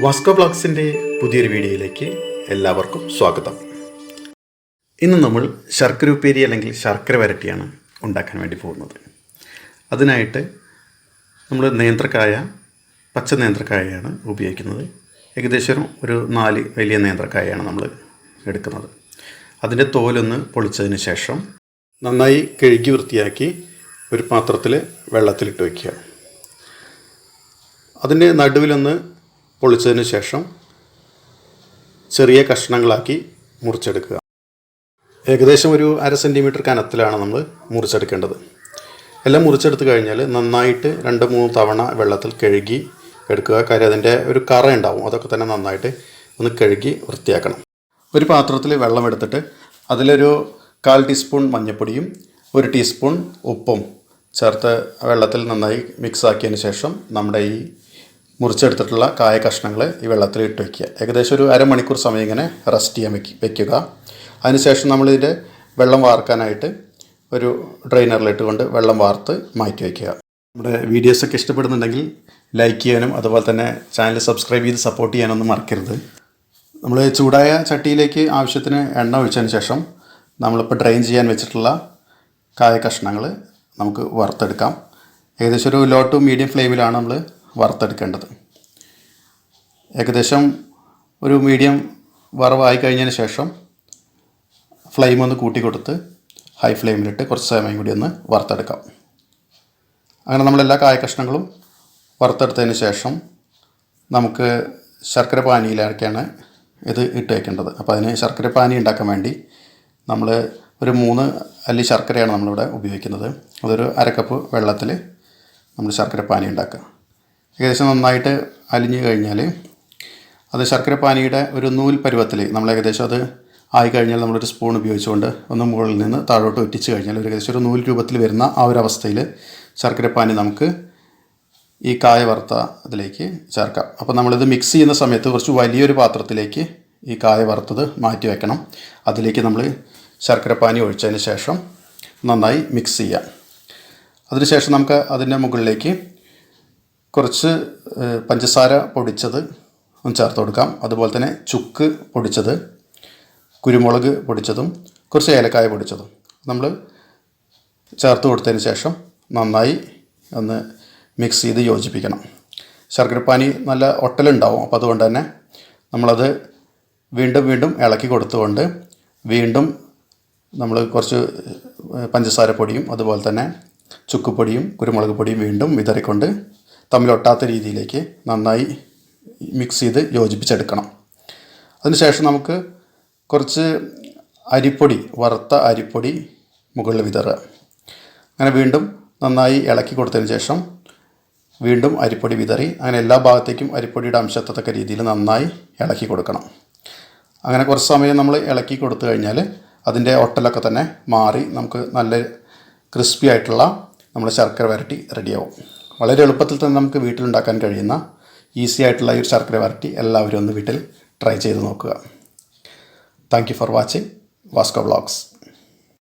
Vasco ബ്ലോഗ്സിന്റെ പുതിയൊരു വീഡിയോയിലേക്ക് എല്ലാവർക്കും സ്വാഗതം. ഇന്ന് നമ്മൾ ശർക്കര ഉപ്പേരി അല്ലെങ്കിൽ ശർക്കര വരട്ടിയാണ് ഉണ്ടാക്കാൻ വേണ്ടി പോകുന്നത്. അതിനായിട്ട് നമ്മൾ നേന്ത്രക്കായ പച്ച നേന്ത്രക്കായയാണ് ഉപയോഗിക്കുന്നത്. ഏകദേശം ഒരു നാല് വലിയ നേന്ത്രക്കായയാണ് നമ്മൾ എടുക്കുന്നത്. അതിന്റെ തോലൊന്ന് പൊളിച്ചതിന് ശേഷം നന്നായി കഴുകി വൃത്തിയാക്കി ഒരു പാത്രത്തിൽ വെള്ളത്തിലിട്ട് വയ്ക്കുക. അതിന്റെ നടുവിലൊന്ന് പൊളിച്ചതിന് ശേഷം ചെറിയ കഷ്ണങ്ങളാക്കി മുറിച്ചെടുക്കുക. ഏകദേശം ഒരു അര സെന്റിമീറ്റർ കനത്തിലാണ് നമ്മൾ മുറിച്ചെടുക്കേണ്ടത്. എല്ലാം മുറിച്ചെടുത്ത് കഴിഞ്ഞാൽ നന്നായിട്ട് രണ്ട് മൂന്ന് തവണ വെള്ളത്തിൽ കഴുകി എടുക്കുക. കാര്യം അതിന്റെ ഒരു കറ ഉണ്ടാവും. അതൊക്കെ തന്നെ നന്നായിട്ട് ഒന്ന് കഴുകി വൃത്തിയാക്കണം. ഒരു പാത്രത്തിൽ വെള്ളം എടുത്തിട്ട് അതിലൊരു കാൽ ടീസ്പൂൺ മഞ്ഞൾപ്പൊടിയും ഒരു ടീസ്പൂൺ ഉപ്പും ചേർത്ത് വെള്ളത്തിൽ നന്നായി മിക്സ് ആക്കിയതിന് ശേഷം നമ്മുടെ ഈ മുറിച്ചെടുത്തിട്ടുള്ള കായ കഷ്ണങ്ങൾ ഈ വെള്ളത്തിൽ ഇട്ട് വയ്ക്കുക ഏകദേശം ഒരു അരമണിക്കൂർ സമയം ഇങ്ങനെ റെസ്റ്റ് ചെയ്യാൻ വെക്ക് വെക്കുക. അതിനുശേഷം നമ്മളിതിന്റെ വെള്ളം വാർക്കാനായിട്ട് ഒരു ഡ്രെയിനറിലിട്ട് കൊണ്ട് വെള്ളം വാർത്ത് മാറ്റി വയ്ക്കുക നമ്മുടെ വീഡിയോസൊക്കെ ഇഷ്ടപ്പെടുന്നുണ്ടെങ്കിൽ ലൈക്ക് ചെയ്യാനും അതുപോലെ തന്നെ ചാനൽ സബ്സ്ക്രൈബ് ചെയ്ത് സപ്പോർട്ട് ചെയ്യാനൊന്നും മറക്കരുത്. നമ്മൾ ചൂടായ ചട്ടിയിലേക്ക് ആവശ്യത്തിന് എണ്ണ ഒഴിച്ചതിന് ശേഷം നമ്മളിപ്പോൾ ഡ്രെയിൻ ചെയ്യാൻ വെച്ചിട്ടുള്ള കായ കഷ്ണങ്ങൾ നമുക്ക് വറുത്തെടുക്കാം. ഏകദേശം ഒരു ലോ ടു മീഡിയം ഫ്ലെയിമിലാണ് നമ്മൾ വറുത്തെടുക്കേണ്ടത്. ഏകദേശം ഒരു മീഡിയം വറവായി കഴിഞ്ഞതിന് ശേഷം ഫ്ലെയിം ഒന്ന് കൂട്ടി കൊടുത്ത് ഹൈ ഫ്ലെയിമിലിട്ട് കുറച്ച് സമയം കൂടി ഒന്ന് വറുത്തെടുക്കാം. അങ്ങനെ നമ്മളെല്ലാ കായ കഷ്ണങ്ങളും വറുത്തെടുത്തതിന് ശേഷം നമുക്ക് ശർക്കര പാനിയിലൊക്കെയാണ് ഇത് ഇട്ട് വയ്ക്കേണ്ടത് അപ്പോൾ അതിന് ശർക്കര പാനി ഉണ്ടാക്കാൻ വേണ്ടി നമ്മൾ ഒരു മൂന്ന് അല്ലി ശർക്കരയാണ് നമ്മളിവിടെ ഉപയോഗിക്കുന്നത്. അതൊരു അരക്കപ്പ് കപ്പ് വെള്ളത്തിൽ നമ്മൾ ശർക്കര പാനി ഉണ്ടാക്കുക. ഏകദേശം നന്നായിട്ട് അലിഞ്ഞു കഴിഞ്ഞാൽ അത് ശർക്കര പാനിയുടെ ഒരു നൂൽ പരുവത്തിൽ നമ്മൾ ഏകദേശം അത് ആയി കഴിഞ്ഞാൽ നമ്മളൊരു സ്പൂൺ ഉപയോഗിച്ചുകൊണ്ട് ഒന്ന് മുകളിൽ നിന്ന് താഴോട്ട് ഒറ്റിച്ച് കഴിഞ്ഞാൽ ഒരു ഏകദേശം ഒരു നൂൽ രൂപത്തിൽ വരുന്ന ആ ഒരു അവസ്ഥയിൽ ശർക്കരപ്പാനി നമുക്ക് ഈ കായ വറുത്ത ഇതിലേക്ക് ചേർക്കാം. അപ്പോൾ നമ്മളിത് മിക്സ് ചെയ്യുന്ന സമയത്ത് കുറച്ച് വലിയൊരു പാത്രത്തിലേക്ക് ഈ കായ വറുത്തത് മാറ്റി വെക്കണം. അതിലേക്ക് നമ്മൾ ശർക്കരപ്പാനി ഒഴിച്ചതിന് ശേഷം നന്നായി മിക്സ് ചെയ്യാം. അതിനുശേഷം നമുക്ക് അതിന്റെ മുകളിലേക്ക് കുറച്ച് പഞ്ചസാര പൊടിച്ചത് ഒന്ന് ചേർത്ത് കൊടുക്കാം. അതുപോലെ തന്നെ ചുക്ക് പൊടിച്ചത് കുരുമുളക് പൊടിച്ചതും കുറച്ച് ഏലക്കായ പൊടിച്ചതും നമ്മൾ ചേർത്ത് കൊടുത്തതിന് ശേഷം നന്നായി ഒന്ന് മിക്സ് ചെയ്ത് യോജിപ്പിക്കണം. ശർക്കരപ്പാനി നല്ല ഒട്ടലുണ്ടാവും. അപ്പോൾ അതുകൊണ്ട് തന്നെ നമ്മളത് വീണ്ടും വീണ്ടും ഇളക്കി കൊടുത്തുകൊണ്ട് വീണ്ടും നമ്മൾ കുറച്ച് പഞ്ചസാര പൊടിയും അതുപോലെ തന്നെ ചുക്കുപൊടിയും കുരുമുളക് പൊടിയും വീണ്ടും വിതറിക്കൊണ്ട് തമ്മിലൊട്ടാത്ത രീതിയിലേക്ക് നന്നായി മിക്സ് ചെയ്ത് യോജിപ്പിച്ചെടുക്കണം. അതിനുശേഷം നമുക്ക് കുറച്ച് അരിപ്പൊടി വറുത്ത അരിപ്പൊടി മുകളിൽ വിതറുക. അങ്ങനെ വീണ്ടും നന്നായി ഇളക്കി കൊടുത്തതിന് ശേഷം വീണ്ടും അരിപ്പൊടി വിതറി അങ്ങനെ എല്ലാ ഭാഗത്തേക്കും അരിപ്പൊടിയുടെ അംശത്തക്ക രീതിയിൽ നന്നായി ഇളക്കി കൊടുക്കണം. അങ്ങനെ കുറച്ച് സമയം നമ്മൾ ഇളക്കി കൊടുത്തു കഴിഞ്ഞാൽ അതിന്റെ ഒട്ടലൊക്കെ തന്നെ മാറി നമുക്ക് നല്ല ക്രിസ്പി ആയിട്ടുള്ള നമ്മുടെ ശർക്കര വരട്ടി റെഡിയാവും വളരെ എളുപ്പത്തിൽ തന്നെ നമുക്ക് വീട്ടിലുണ്ടാക്കാൻ കഴിയുന്ന ഈസി ആയിട്ടുള്ള ഈ ഒരു ശർക്കര വരട്ടി എല്ലാവരും ഒന്ന് വീട്ടിൽ ട്രൈ ചെയ്ത് നോക്കുക. Thank you for watching Vasco vlogs